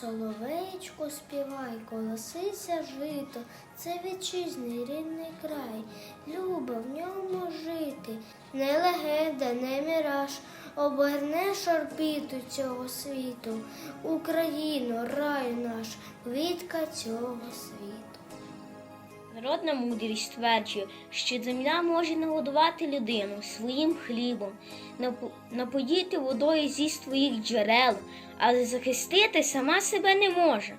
Соловейчко співай, колосися жито, це вітчизний рідний край, Люба в ньому жити, не легенда, не міраж, оберне шарпіту цього світу, Україну, рай наш, квітка цього світу. Народна мудрість стверджує, що земля може нагодувати людину своїм хлібом, напоїти водою зі своїх джерел, але захистити сама себе не може.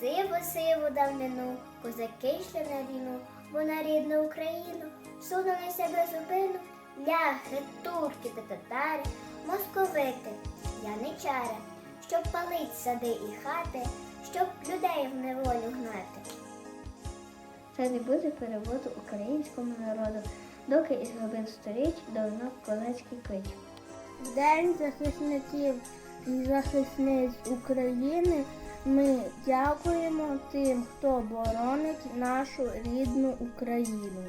Сиву, сиву давнину, козаки йшли на війну, бо на рідну Україну сунулися без зупину ляхи, турки та татари, московити, яничари, щоб палить сади і хати, щоб людей в неволю гнати. Це не буде переводу українському народу, доки із глибин сторіч давно козацький клич. День захисників і захисниць України. Ми дякуємо тим, хто боронить нашу рідну Україну.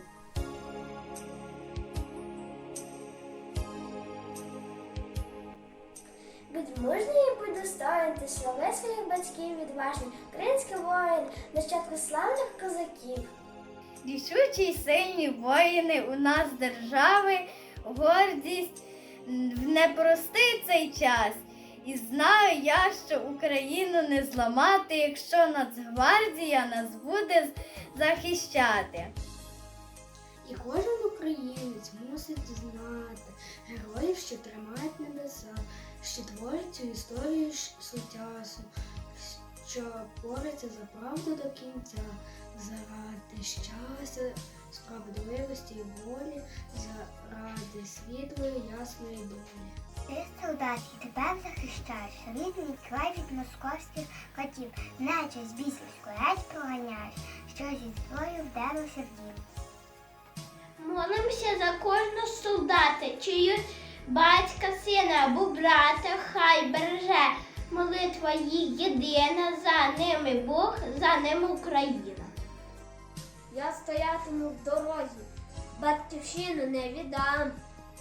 Мужній і будь достойний, ти слави своїх батьків відважний, український воїн, нащадку славних козаків. Рішучі й сильні воїни у нас держави, гордість в непростий цей час. І знаю я, що Україну не зламати, якщо Нацгвардія нас буде захищати. І кожен українець мусить знати героїв, що тримають небеса, що творять цю історію сучасну, що борються за правду до кінця, заради щастя, справедливості і волі, заради світлої ясної долі. Ти солдат, і тебе захищаєш, рідний край від московських котів, наче з бісівську геть проганяєш, що зі зброю вдерлося в дім. Молимося за кожного солдата, чию батька, сина або брата, хай береже. Молитва їх єдина, за ними Бог, за ними Україна. Я стоятиму в дорозі, батьківщину не віддам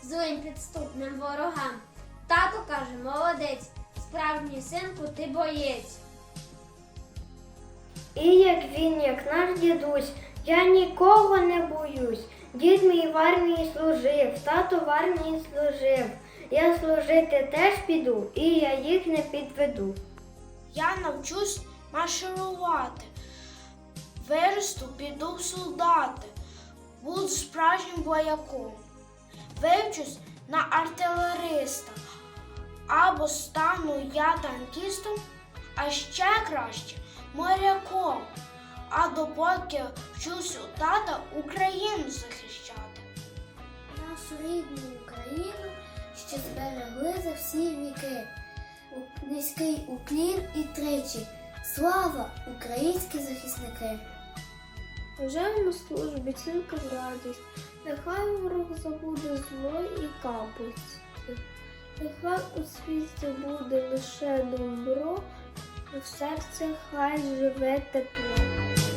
злим підступним ворогам. Тато каже, молодець, справжній синку ти боєць. І як він, як наш дідусь, я нікого не боюсь. Дід мій в армії служив, тато в армії служив. Я служити теж піду, і я їх не підведу. Я навчусь марширувати, виросту, піду в солдати, буду справжнім вояком, вивчусь на артилериста, або стану я танкістом, а ще краще моряком. А допоки вчусь у тата Україну захищати. нашу рідну Україну, що зберегли за всі віки. Низький уклін і тричі. Слава, українські захисники! На службі тільки в радість, нехай ворог забуде зло і капусті. Нехай у світі буде лише добро, в серці хай живе тепло.